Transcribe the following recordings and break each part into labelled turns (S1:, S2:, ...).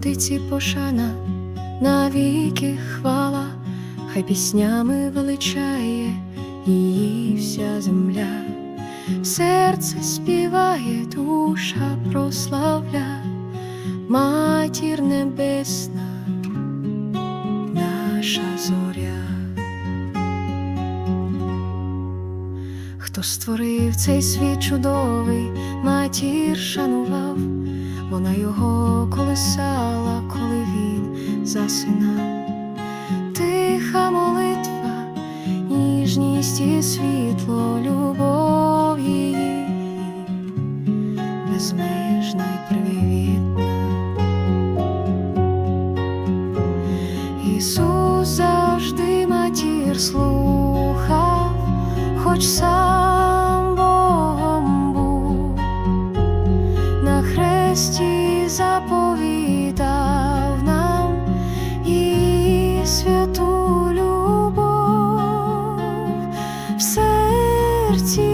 S1: Богородиці пошана, навіки хвала, хай піснями величає її вся земля, серце співає, душа прославля, матір небесна, наша зоря. Хто створив цей світ чудовий, матір шанував, вона його колисала, коли він засинав. Тиха молитва, ніжність і світло, любов її, безмежна й привітна. Ісус завжди матір слухав, хоч сам на хресті заповідав нам і святу любов. В серці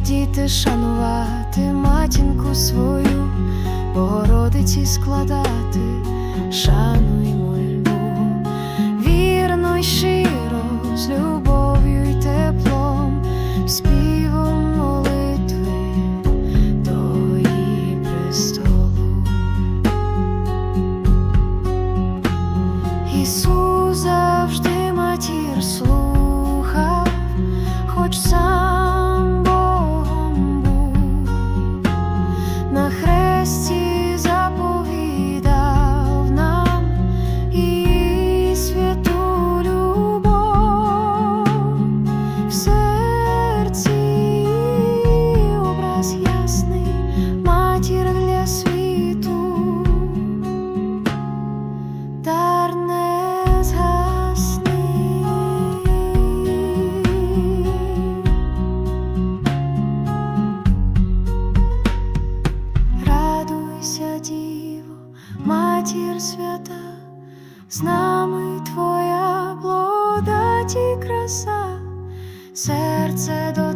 S1: Треба діти шанувати матінку свою, Богородиці складати, шану й мольбу, вірно й щиро, з любов'ю й теплом, співом молитви до її престолу. Ісус завжди матір слухав, хоч діво, матір свята, з нами твоя благодать і краса, серце до